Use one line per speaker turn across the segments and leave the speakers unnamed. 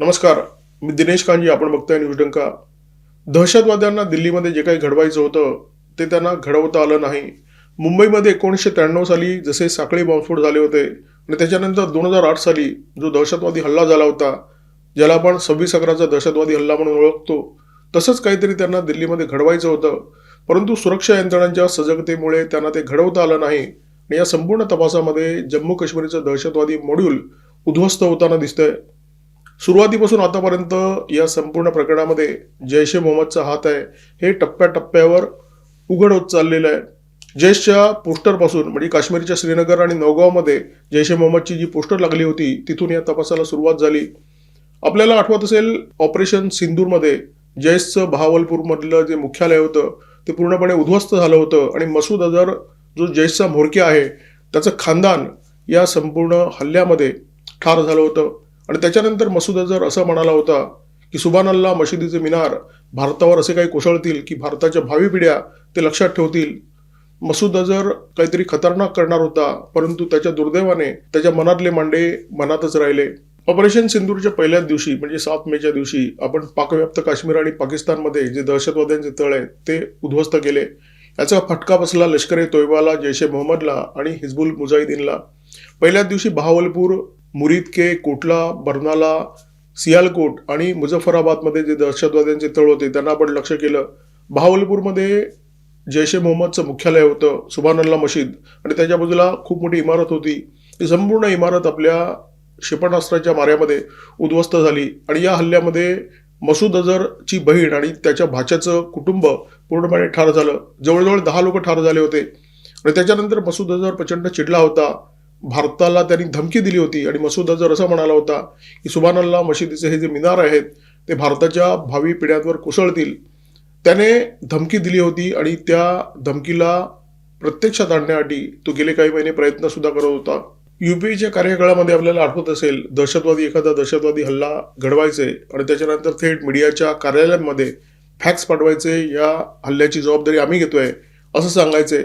नमस्कार मी दिनेश कांजी आपण बघताय न्यूज डंका. दहशतवाद्यांना दिल्लीमध्ये जे काही घडवायचं होतं ते त्यांना घडवता आलं नाही. मुंबईमध्ये एकोणीसशे त्र्याण्णव साली जसे साखळी बॉम्बस्फोट झाले होते आणि त्याच्यानंतर दोन हजार आठ साली जो दहशतवादी हल्ला झाला होता ज्याला आपण सव्वीस अकराचा दहशतवादी हल्ला म्हणून ओळखतो तसंच काहीतरी त्यांना दिल्लीमध्ये घडवायचं होतं. परंतु सुरक्षा यंत्रणांच्या सजगतेमुळे त्यांना ते घडवता आलं नाही. आणि या संपूर्ण तपासामध्ये जम्मू काश्मीरचं दहशतवादी मॉड्यूल उद्ध्वस्त होताना दिसतंय. सुरुवातीपासून आतापर्यंत या संपूर्ण प्रकरणामध्ये जैश ए मोहम्मदचा हात आहे. हे टप्प्याटप्प्यावर उघड होत चाललेलं आहे. जैशच्या पोस्टरपासून म्हणजे काश्मीरच्या श्रीनगर आणि नौगावमध्ये जैश ए मोहम्मदची जी पोस्टर लागली होती तिथून या तपासाला सुरुवात झाली. आपल्याला आठवत असेल ऑपरेशन सिंदूरमध्ये जैशचं बहावलपूरमधलं जे मुख्यालय होतं ते पूर्णपणे उद्ध्वस्त झालं होतं आणि मसूद अजहर जो जैशचा म्होरक्या आहे त्याचं खानदान या संपूर्ण हल्ल्यामध्ये ठार झालं होतं. आणि त्याच्यानंतर मसूद अजहर असं म्हणाला होता की सुभान अल्लाह मशिदीचे मिनार भारतावर असे काही कोसळतील की भारताच्या भावी पिढ्या ते लक्षात ठेवतील? मसूद अजहर काहीतरी खतरनाक करणार होता परंतु त्याच्या दुर्दैवाने त्याच्या मनातले मांडे मनातच राहिले. ऑपरेशन सिंदूरच्या पहिल्याच दिवशी म्हणजे सात मेच्या दिवशी आपण पाकव्याप्त काश्मीर आणि पाकिस्तानमध्ये जे दहशतवाद्यांचे तळ आहेत ते उद्ध्वस्त केले. याचा फटका बसला लष्कर ए तोयबाला जैश ए मोहम्मदला आणि हिजबुल मुजाहिदीनला. पहिल्याच दिवशी बहावलपूर मुरीदके कोटला बर्नाला सियालकोट आणि मुझफ्फराबादमध्ये जे दहशतवाद्यांचे तळ होते त्यांना आपण लक्ष केलं. बहावलपूरमध्ये जैश ए मोहम्मदचं मुख्यालय होतं सुभानल्ला मशीद. आणि त्याच्या बाजूला खूप मोठी इमारत होती. ती संपूर्ण इमारत आपल्या क्षेपणास्त्राच्या माऱ्यामध्ये उद्ध्वस्त झाली. आणि या हल्ल्यामध्ये मसूद अझरची बहीण आणि त्याच्या भाच्याचं कुटुंब पूर्णपणे ठार झालं. जवळजवळ दहा लोक ठार झाले होते. आणि त्याच्यानंतर मसूद अझर प्रचंड चिडला होता. भारताला त्यांनी धमकी दिली होती आणि मसूद अजहर असं म्हणाला होता की सुभान अल्लाह मशिदीचे हे जे मिनार आहेत ते भारताच्या भावी पिढ्यांवर कोसळतील. त्याने धमकी दिली होती आणि त्या धमकीला प्रत्यक्षात आणण्यासाठी तो गेले काही महिने प्रयत्नसुद्धा करत होता. युपीच्या कार्यकाळामध्ये आपल्याला आठवत असेल दहशतवादी एखादा दहशतवादी हल्ला घडवायचे आणि त्याच्यानंतर थेट मीडियाच्या कार्यालयांमध्ये फॅक्स पाठवायचे या हल्ल्याची जबाबदारी आम्ही घेतोय असं सांगायचे.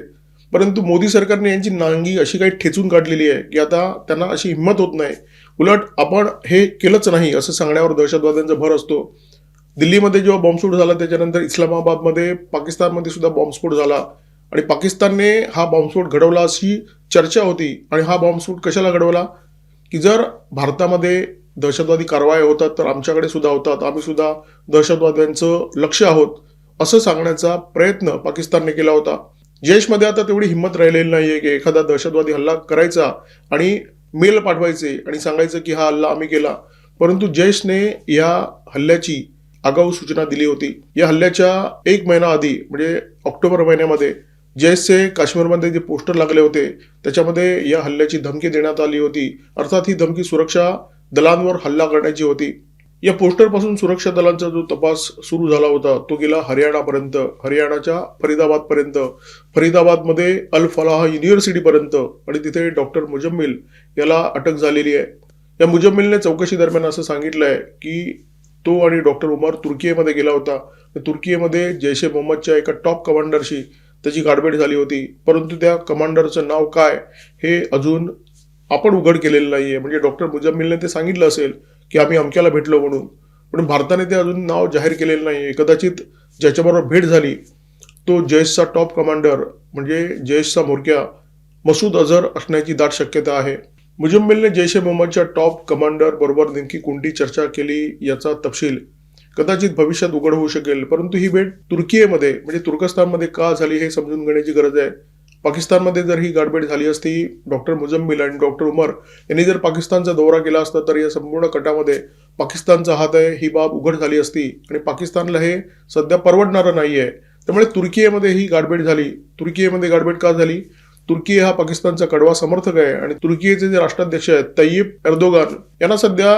परंतु मोदी सरकारने यांची नांगी अशी काही ठेचून काढलेली आहे की आता त्यांना अशी हिंमत होत नाही. उलट आपण हे केलंच नाही असं सांगण्यावर दहशतवाद्यांचा भर असतो. दिल्लीमध्ये जेव्हा बॉम्बस्फोट झाला त्याच्यानंतर इस्लामाबादमध्ये पाकिस्तानमध्ये सुद्धा बॉम्बस्फोट झाला. आणि पाकिस्तानने हा बॉम्बस्फोट घडवला अशी चर्चा होती. आणि हा बॉम्बस्फोट कशाला घडवला? की जर भारतामध्ये दहशतवादी कारवाया होतात तर आमच्याकडे सुद्धा होतात. आम्ही सुद्धा दहशतवाद्यांचं लक्ष आहोत असं सांगण्याचा प्रयत्न पाकिस्तानने केला होता. जैशमध्ये आता तेवढी हिंमत राहिलेली नाहीये की एखादा दहशतवादी हल्ला करायचा आणि मेल पाठवायचे आणि सांगायचं की हा हल्ला आम्ही केला. परंतु जैशने या हल्ल्याची आगाऊ सूचना दिली होती. या हल्ल्याच्या एक महिना आधी म्हणजे ऑक्टोबर महिन्यामध्ये जैशचे काश्मीरमध्ये जे पोस्टर लागले होते त्याच्यामध्ये या हल्ल्याची धमकी देण्यात आली होती. अर्थात ही धमकी सुरक्षा दलांवर हल्ला करण्याची होती. या पोस्टरपासून सुरक्षा दलांचा जो तपास सुरू झाला होता तो गेला हरियाणापर्यंत. हरियाणाच्या फरीदाबादपर्यंत. फरीदाबादमध्ये अल फलाह युनिव्हर्सिटीपर्यंत. आणि तिथे डॉक्टर मुजम्मिल याला अटक झालेली आहे. या मुजम्मिलने चौकशी दरम्यान असं सांगितलं आहे की तो आणि डॉक्टर उमर तुर्कीमध्ये गेला होता. तुर्कीमध्ये जैश ए मोहम्मदच्या एका टॉप कमांडरशी त्याची गाठभेट झाली होती. परंतु त्या कमांडरचं नाव काय हे अजून आपण उघड केलेलं नाहीये. म्हणजे डॉक्टर मुजम्मिलने ते सांगितलं असेल की आम्ही अमक्याला भेटलो म्हणून. पण भारताने ते अजून नाव जाहीर केलेलं नाही आहे कदाचित ज्याच्याबरोबर भेट झाली तो जैशचा टॉप कमांडर म्हणजे जयशचा म्होरक्या मसूद अझर असण्याची दाट शक्यता आहे. मुजम्मिलने जैश ए मोहम्मदच्या टॉप कमांडर बरोबर नेमकी कोणती चर्चा केली याचा तपशील कदाचित भविष्यात उघड होऊ शकेल. परंतु ही भेट तुर्कीमध्ये म्हणजे तुर्कस्तानमध्ये का झाली हे समजून घेण्याची गरज आहे? पाकिस्तानमध्ये जर ही गाठभेट झाली असती डॉक्टर मुजम्मिल आणि डॉक्टर उमर यांनी जर पाकिस्तानचा दौरा केला असता तर या संपूर्ण कटामध्ये पाकिस्तानचा हात आहे ही बाब उघड झाली असती. आणि पाकिस्तानला हे सध्या परवडणारं नाही आहे त्यामुळे तुर्कीमध्ये ही गाठभेट झाली. तुर्कीमध्ये गाठभेट का झाली? तुर्की हा पाकिस्तानचा कडवा समर्थक आहे आणि तुर्कीचे जे राष्ट्राध्यक्ष आहेत तय्यब एर्दोगान यांना सध्या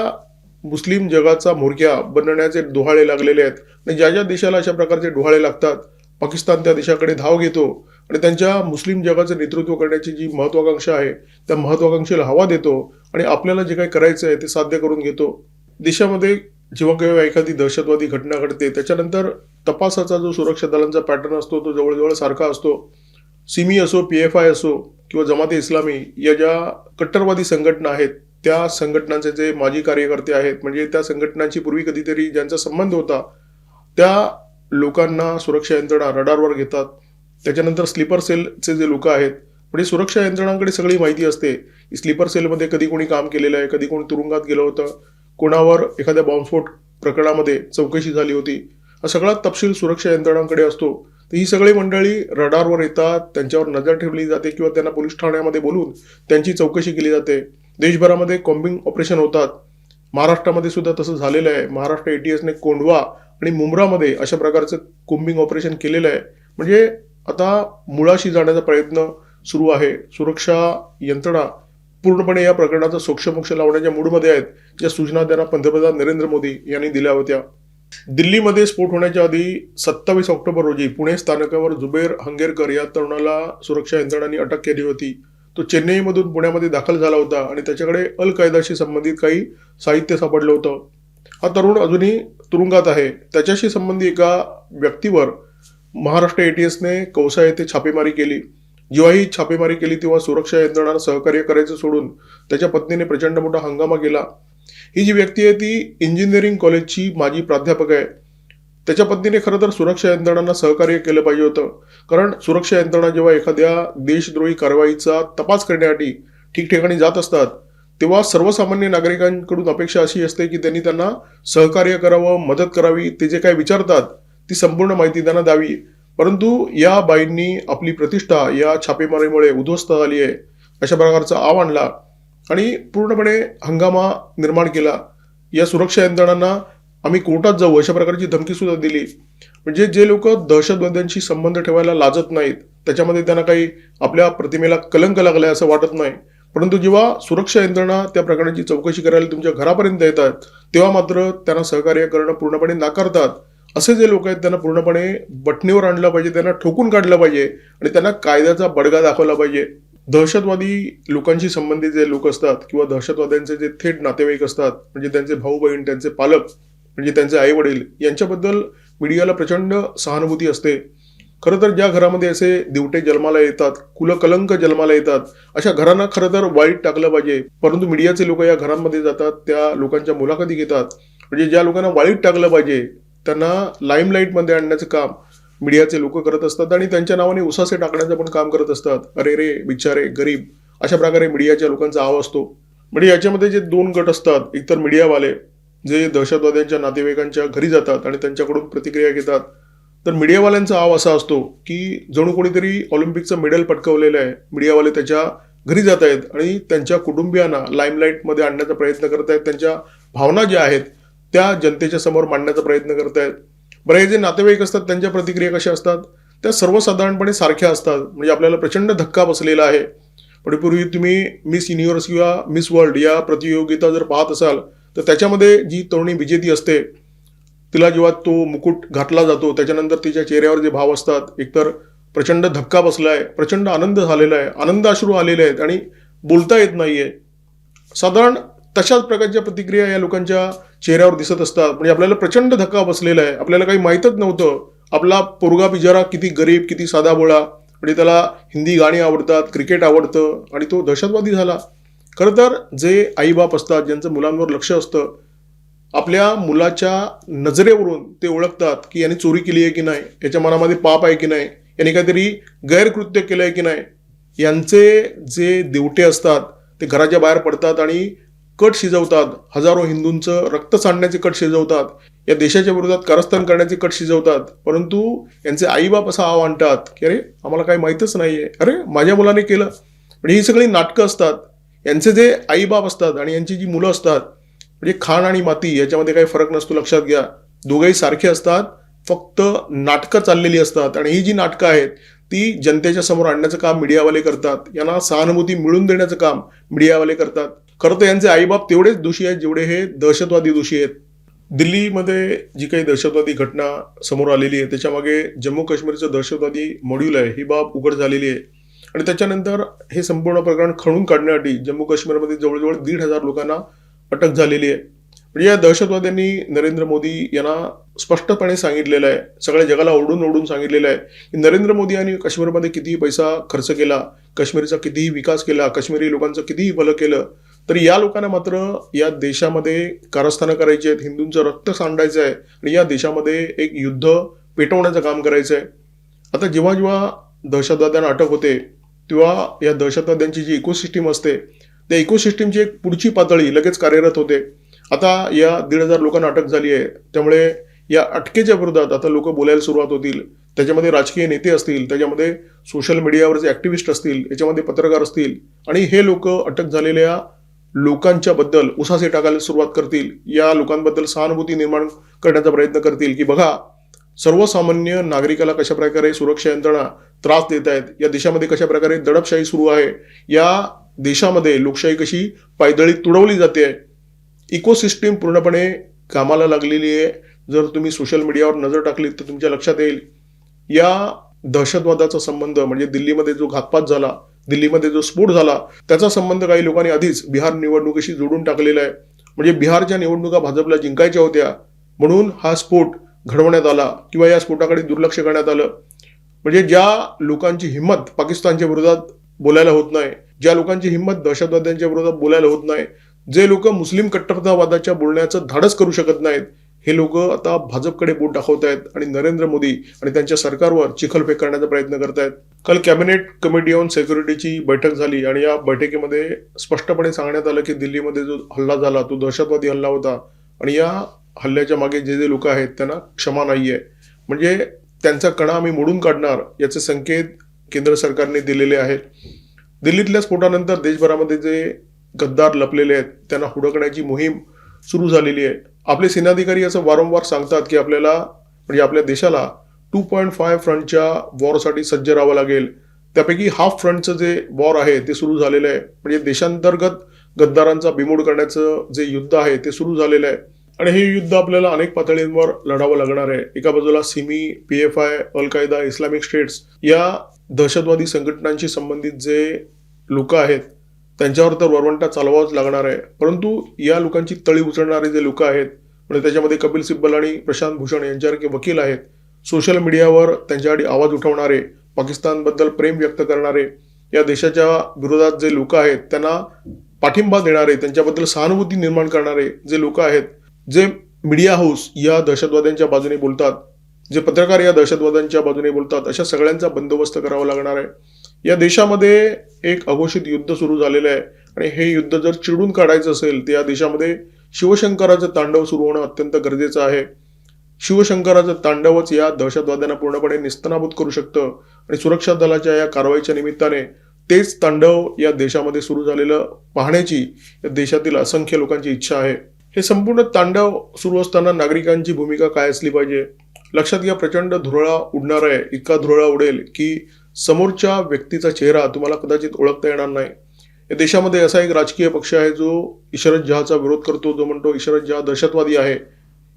मुस्लिम जगाचा म्होरक्या बनण्याचे डोहाळे लागलेले आहेत. आणि ज्या ज्या देशाला अशा प्रकारचे डोहाळे लागतात पाकिस्तान त्या देशाकडे धाव घेतो. आणि त्यांच्या मुस्लिम जगाचं नेतृत्व करण्याची जी महत्वाकांक्षा आहे त्या महत्वाकांक्षेला हवा देतो आणि आपल्याला जे काही करायचं आहे ते साध्य करून घेतो. देशामध्ये जेव्हा केव्हा एखादी दहशतवादी घटना घडते त्याच्यानंतर तपासाचा जो सुरक्षा दलांचा पॅटर्न असतो तो जवळजवळ सारखा असतो. सिमी असो पी एफ आय असो किंवा जमाते इस्लामी या ज्या कट्टरवादी संघटना आहेत त्या संघटनांचे जे माजी कार्यकर्ते आहेत म्हणजे त्या संघटनांची पूर्वी कधीतरी ज्यांचा संबंध होता त्या लोकांना सुरक्षा यंत्रणा रडारवर घेतात. त्याच्यानंतर स्लीपर सेलचे जे लोक आहेत म्हणजे सुरक्षा यंत्रणांकडे सगळी माहिती असते. की स्लीपर सेलमध्ये कधी कोणी काम केलेलं आहे कधी कोणी तुरुंगात गेलं होतं कोणावर एखाद्या बॉम्बस्फोट प्रकरणामध्ये चौकशी झाली होती हा सगळा तपशील सुरक्षा यंत्रणांकडे असतो. तर ही सगळी मंडळी रडारवर येतात त्यांच्यावर नजर ठेवली जाते किंवा त्यांना पोलीस ठाण्यामध्ये बोलून त्यांची चौकशी केली जाते. देशभरामध्ये कॉम्बिंग ऑपरेशन होतात. महाराष्ट्रामध्ये सुद्धा तसं झालेलं आहे. महाराष्ट्र एटीएसने कोंढवा आणि मुंब्रामध्ये अशा प्रकारचं कोम्बिंग ऑपरेशन केलेलं आहे. म्हणजे आता मुळाशी जाण्याचा प्रयत्न सुरू आहे. सुरक्षा यंत्रणा पूर्णपणे या प्रकरणाचा सोक्षमोक्ष लावण्याच्या मूडमध्ये आहेत ज्या सूचना त्यांना पंतप्रधान नरेंद्र मोदी यांनी दिल्या होत्या. दिल्लीमध्ये स्फोट होण्याच्या आधी सत्तावीस ऑक्टोबर रोजी पुणे स्थानकावर जुबेर हंगेरकर या तरुणाला सुरक्षा यंत्रणांनी अटक केली होती. तो चेन्नईमधून पुण्यामध्ये दाखल झाला होता आणि त्याच्याकडे अल कायदाशी संबंधित काही साहित्य सापडलं होतं. हा तरुण अजूनही तुरुंगात आहे. त्याच्याशी संबंधित एका व्यक्तीवर महाराष्ट्र एटीएसने कौसा येथे छापेमारी केली. जेव्हाही छापेमारी केली तेव्हा सुरक्षा यंत्रणांना सहकार्य करायचं सोडून त्याच्या पत्नीने प्रचंड मोठा हंगामा केला. ही जी व्यक्ती आहे ती इंजिनिअरिंग कॉलेजची माजी प्राध्यापक आहे. त्याच्या पत्नीने खरं तर सुरक्षा यंत्रणांना सहकार्य केलं पाहिजे होतं. कारण सुरक्षा यंत्रणा जेव्हा एखाद्या देशद्रोही कारवाईचा तपास करण्यासाठी ठिकठिकाणी जात असतात तेव्हा सर्वसामान्य नागरिकांकडून अपेक्षा अशी असते की त्यांनी त्यांना सहकार्य करावं मदत करावी ते जे काय विचारतात ती संपूर्ण माहिती त्यांना द्यावी. परंतु या बाईंनी आपली प्रतिष्ठा या छापेमारीमुळे उद्ध्वस्त झाली आहे अशा प्रकारचा आव आणला आणि पूर्णपणे हंगामा निर्माण केला. या सुरक्षा यंत्रणांना आम्ही कोर्टात जाऊ अशा प्रकारची धमकी सुद्धा दिली. म्हणजे जे लोक दहशतवाद्यांशी संबंध ठेवायला लाजत नाहीत त्याच्यामध्ये त्यांना काही आपल्या प्रतिमेला कलंक लागलाय असं वाटत नाही. परंतु जेव्हा सुरक्षा यंत्रणा त्या प्रकरणाची चौकशी करायला तुमच्या घरापर्यंत येतात तेव्हा मात्र त्यांना सहकार्य करणं पूर्णपणे नाकारतात. असे जे लोक आहेत त्यांना पूर्णपणे बटणीवर आणलं पाहिजे त्यांना ठोकून काढलं पाहिजे आणि त्यांना कायद्याचा बडगा दाखवला पाहिजे. दहशतवादी लोकांशी संबंधित जे लोक असतात किंवा दहशतवाद्यांचे जे थेट नातेवाईक असतात म्हणजे त्यांचे भाऊ बहीण त्यांचे पालक म्हणजे त्यांचे आई वडील यांच्याबद्दल मीडियाला प्रचंड सहानुभूती असते. खरं तर ज्या घरामध्ये असे दिवटे जन्माला येतात कुलकलंक जन्माला येतात अशा घरांना खरं तर वाईट टाकलं पाहिजे. परंतु मीडियाचे लोक या घरांमध्ये जातात त्या लोकांच्या मुलाखती घेतात. म्हणजे ज्या लोकांना वाईट टाकलं पाहिजे त्यांना लाईमलाईटमध्ये आणण्याचं काम मीडियाचे लोक करत असतात आणि त्यांच्या नावाने उसासे टाकण्याचं पण काम करत असतात. अरे रे बिचारे गरीब. अशा प्रकारे मीडियाच्या लोकांचा आव असतो. म्हणजे याच्यामध्ये जे दोन गट असतात एकतर मीडियावाले जे दहशतवाद्यांच्या नातेवाईकांच्या घरी जातात आणि त्यांच्याकडून प्रतिक्रिया घेतात तर मीडियावाल्यांचा आव असा असतो की जणू कोणीतरी ऑलिम्पिकचं मेडल पटकवलेलं आहे. मीडियावाले त्याच्या घरी जात आहेत आणि त्यांच्या कुटुंबियांना लाईमलाईटमध्ये आणण्याचा प्रयत्न करत आहेत. त्यांच्या भावना ज्या आहेत त्या जनतेच्या समोर मांडण्याचा प्रयत्न करत आहेत बरेच जे नातेवाईक असतात त्यांच्या प्रतिक्रिया कशा असतात? त्या सर्वसाधारणपणे सारख्या असतात. म्हणजे आपल्याला प्रचंड धक्का बसलेला आहे. पण पूर्वी तुम्ही मिस युनिव्हर्स किंवा मिस वर्ल्ड या प्रतियोगिता जर पाहत असाल तर त्याच्यामध्ये जी तरुणी विजेती असते तिला जेव्हा तो मुकुट घातला जातो त्याच्यानंतर तिच्या चेहऱ्यावर जे भाव असतात एकतर प्रचंड धक्का बसलाय प्रचंड आनंद झालेला आहे आनंद अश्रू आलेले आहेत आणि बोलता येत नाहीये. साधारण तशाच प्रकारच्या प्रतिक्रिया या लोकांच्या चेहऱ्यावर दिसत असतात. म्हणजे आपल्याला प्रचंड धक्का बसलेला आहे. आपल्याला काही माहीतच नव्हतं. आपला पोरगा बिजारा किती गरीब किती साधा बोळा. म्हणजे त्याला हिंदी गाणी आवडतात क्रिकेट आवडतं. आणि तो दहशतवादी झाला. खरं तर जे आईबाप असतात ज्यांचं मुलांवर लक्ष असतं आपल्या मुलाच्या नजरेवरून ते ओळखतात की याने चोरी केली आहे की नाही याच्या मनामध्ये पाप आहे की नाही याने काहीतरी गैरकृत्य केलं आहे की नाही. यांचे जे देवटे असतात ते घराच्या बाहेर पडतात आणि कट शिजवतात. हजारो हिंदूंचं रक्त सांडण्याचे कट शिजवतात. या देशाच्या विरोधात कारस्थान करण्याचे कट शिजवतात. परंतु यांचे आईबाप असं आव आणतात की अरे आम्हाला काही माहीतच नाही आहे अरे माझ्या मुलाने केलं. म्हणजे ही सगळी नाटकं असतात. यांचे जे आईबाप असतात आणि यांची जी मुलं असतात म्हणजे खाण आणि माती याच्यामध्ये काही फरक नसतो लक्षात घ्या. दोघंही सारखे असतात फक्त नाटकं चाललेली असतात. आणि ही जी नाटकं आहेत ती जनतेच्या समोर आणण्याचं काम मीडियावाले करतात. यांना सहानुभूती मिळून देण्याचं काम मीडियावाले करतात. खरं तर यांचे आईबाप तेवढेच दोषी आहेत जेवढे हे दहशतवादी दोषी आहेत. दिल्लीमध्ये जी काही दहशतवादी घटना समोर आलेली आहे त्याच्यामागे जम्मू काश्मीरचं दहशतवादी मॉड्यूल आहे ही बाब उघड झालेली आहे. आणि त्याच्यानंतर हे संपूर्ण प्रकरण खणून काढण्यासाठी जम्मू काश्मीरमध्ये जवळजवळ दीड हजार लोकांना अटक झालेली आहे. म्हणजे या दहशतवाद्यांनी नरेंद्र मोदी यांना स्पष्टपणे सांगितलेलं आहे सगळ्या जगाला ओढून ओढून सांगितलेलं आहे की नरेंद्र मोदी यांनी काश्मीरमध्ये कितीही पैसा खर्च केला काश्मीरचा कितीही विकास केला काश्मीरी लोकांचं कितीही भलं केलं तर या लोकांना मात्र या देशामध्ये कारस्थानं करायची आहेत हिंदूंचं रक्त सांडायचं आहे आणि या देशामध्ये एक युद्ध पेटवण्याचं काम करायचं आहे आता जेव्हा जेव्हा दहशतवाद्यांना अटक होते तेव्हा या दहशतवाद्यांची जी इकोसिस्टीम असते त्या इकोसिस्टीमची एक पुढची पातळी लगेच कार्यरत होते. आता या दीड हजार लोकांना अटक झाली आहे. त्यामुळे या अटकेच्या विरोधात आता लोक बोलायला सुरुवात होतील. त्याच्यामध्ये राजकीय नेते असतील त्याच्यामध्ये सोशल मीडियावरचे ऍक्टिव्हिस्ट असतील याच्यामध्ये पत्रकार असतील आणि हे लोक अटक झालेल्या लोकांच्या बद्दल उसासे टाकायला सुरुवात करतील. या लोकांबद्दल सहानुभूती निर्माण करण्याचा प्रयत्न करतील की बघा सर्वसामान्य नागरिकाला कशा प्रकारे सुरक्षा यंत्रणा त्रास देत आहेत या देशामध्ये कशा प्रकारे दडपशाही सुरू आहे या देशामध्ये लोकशाही कशी पायदळी तुडवली जाते इकोसिस्टीम पूर्णपणे कामाला लागलेली आहे. जर तुम्ही सोशल मीडियावर नजर टाकली तर तुमच्या लक्षात येईल. या दहशतवादाचा संबंध म्हणजे दिल्लीमध्ये जो घातपात झाला दिल्लीमध्ये जो स्फोट झाला त्याचा संबंध काही लोकांनी आधीच बिहार निवडणुकीशी जोडून टाकलेला आहे. म्हणजे बिहारच्या निवडणुका भाजपला जिंकायच्या होत्या म्हणून हा स्फोट घडवण्यात आला किंवा या स्फोटाकडे दुर्लक्ष करण्यात आलं. म्हणजे ज्या लोकांची हिंमत पाकिस्तानच्या विरोधात बोलायला होत नाही ज्या लोकांची हिंमत दहशतवाद्यांच्या विरोधात बोलायला होत नाही जे लोक मुस्लिम कट्टरतावादाच्या बोलण्याचं धाडस करू शकत नाहीत हे लोक आता भाजपकडे बोट दाखवत आहेत आणि नरेंद्र मोदी आणि त्यांच्या सरकारवर चिखलफेक करण्याचा प्रयत्न करत आहेत काल कॅबिनेट कमिटी ऑन सेक्युरिटीची बैठक झाली आणि या बैठकीमध्ये स्पष्टपणे सांगण्यात आलं की दिल्लीमध्ये जो हल्ला झाला तो दहशतवादी हल्ला होता आणि या हल्ल्याच्या मागे जे जे लोक आहेत त्यांना क्षमा नाही आहे म्हणजे त्यांचा कणा आम्ही मोडून काढणार याचे संकेत केंद्र सरकारने दिलेले आहेत. दिल्लीतल्या स्फोटानंतर देशभरामध्ये जे गद्दार लपलेले आहेत त्यांना हुडकण्याची मोहीम सुरू झालेली आहे आपले सेनाधिकारी असं वारंवार सांगतात की आपल्याला म्हणजे आपल्या देशाला टू पॉईंट फाय फ्रंटच्या वॉरसाठी सज्ज राहावं लागेल. त्यापैकी हाफ फ्रंटचं जे वॉर आहे ते सुरू झालेलं आहे. म्हणजे देशांतर्गत गद्दारांचा बिमोड करण्याचं जे युद्ध आहे ते सुरू झालेलं आहे. आणि हे युद्ध आपल्याला अनेक पातळींवर लढावं लागणार आहे. एका बाजूला सिमी पी एफ आय अल कायदा इस्लामिक स्टेट्स या दहशतवादी संघटनांशी संबंधित जे लोक आहेत त्यांच्यावर तर वरवंटा चालवावाच लागणार आहे. परंतु या लोकांची तळी उचलणारे जे लोक आहेत म्हणजे त्याच्यामध्ये कपिल सिब्बल आणि प्रशांत भूषण यांच्यासारखे वकील आहेत सोशल मीडियावर त्यांच्यासाठी आवाज उठवणारे पाकिस्तानबद्दल प्रेम व्यक्त करणारे या देशाच्या विरोधात जे लोक आहेत त्यांना पाठिंबा देणारे त्यांच्याबद्दल सहानुभूती निर्माण करणारे जे लोक आहेत जे मीडिया हाऊस या दहशतवाद्यांच्या बाजूने बोलतात जे पत्रकार या दहशतवाद्यांच्या बाजूने बोलतात अशा सगळ्यांचा बंदोबस्त करावा लागणार आहे. या देशामध्ये एक अघोषित युद्ध सुरू झालेलं आहे. आणि हे युद्ध जर चिडून काढायचं असेल तर या देशामध्ये शिवशंकराचं तांडव सुरू होणं अत्यंत गरजेचं आहे. शिवशंकराचं तांडवच या दहशतवाद्यांना पूर्णपणे निस्तनाभूत करू शकतं. आणि सुरक्षा दलाच्या या कारवाईच्या निमित्ताने तेच तांडव या देशामध्ये सुरू झालेलं पाहण्याची या देशातील असंख्य लोकांची इच्छा आहे. हे संपूर्ण तांडव सुरू असताना नागरिकांची भूमिका काय असली पाहिजे? लक्षात घ्या प्रचंड धुरळा उडणार आहे. इतका धुरळा उडेल की समोरच्या व्यक्तीचा चेहरा तुम्हाला कदाचित ओळखता येणार नाही. या देशामध्ये असा एक राजकीय पक्ष आहे जो इशरत जहाचा विरोध करतो. जो म्हणतो इशरत जहा दहशतवादी आहे.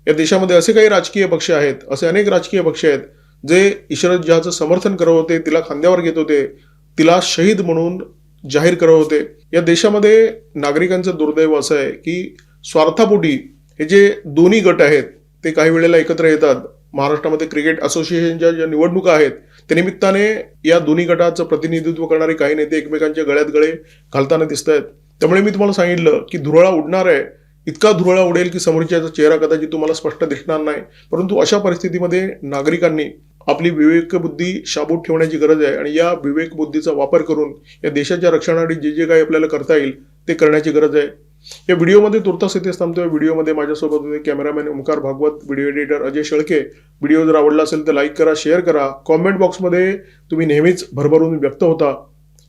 या देशामध्ये असे काही राजकीय पक्ष आहेत असे अनेक राजकीय पक्ष आहेत जे इशरत जहाचं समर्थन करत होते तिला खांद्यावर घेत होते तिला शहीद म्हणून जाहीर करत होते. या देशामध्ये नागरिकांचं दुर्दैव असं आहे की स्वार्थापोटी हे जे दोन्ही गट आहेत ते काही वेळेला एकत्र येतात. महाराष्ट्रामध्ये क्रिकेट असोसिएशनच्या ज्या निवडणुका आहेत त्यानिमित्ताने या दोन्ही गटाचं प्रतिनिधित्व करणारे काही नेते एकमेकांच्या गळ्यात गळे घालताना दिसत आहेत त्यामुळे मी तुम्हाला सांगितलं की धुरळा उडणार आहे. इतका धुरळा उडेल की समोरच्याचा चेहरा कदाचित तुम्हाला स्पष्ट दिसणार नाही. परंतु अशा परिस्थितीमध्ये नागरिकांनी आपली विवेकबुद्धी शाबूत ठेवण्याची गरज आहे आणि या विवेकबुद्धीचा वापर करून या देशाच्या रक्षणासाठी जे जे काही आपल्याला करता येईल ते करण्याची गरज आहे. या व्हिडिओमध्ये तुर्तास इथेच थांबतोय. व्हिडिओमध्ये माझ्यासोबत होते cameraman Omkar Bhagwat video editor Ajay Shelke. Video जर आवडला असेल तर लाईक करा शेअर करा. कॉमेंट बॉक्समध्ये तुम्ही नेहमीच भरभरून व्यक्त होता.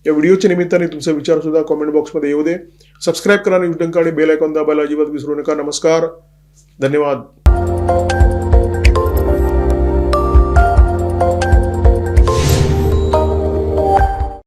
या व्हिडिओच्या निमित्ताने तुमचे विचार सुद्धा कॉमेंट बॉक्समध्ये येऊ दे. सबस्क्राईब करा आणि डंका आणि बेल आयकॉन दाबायला अजिबात विसरू नका. नमस्कार. धन्यवाद.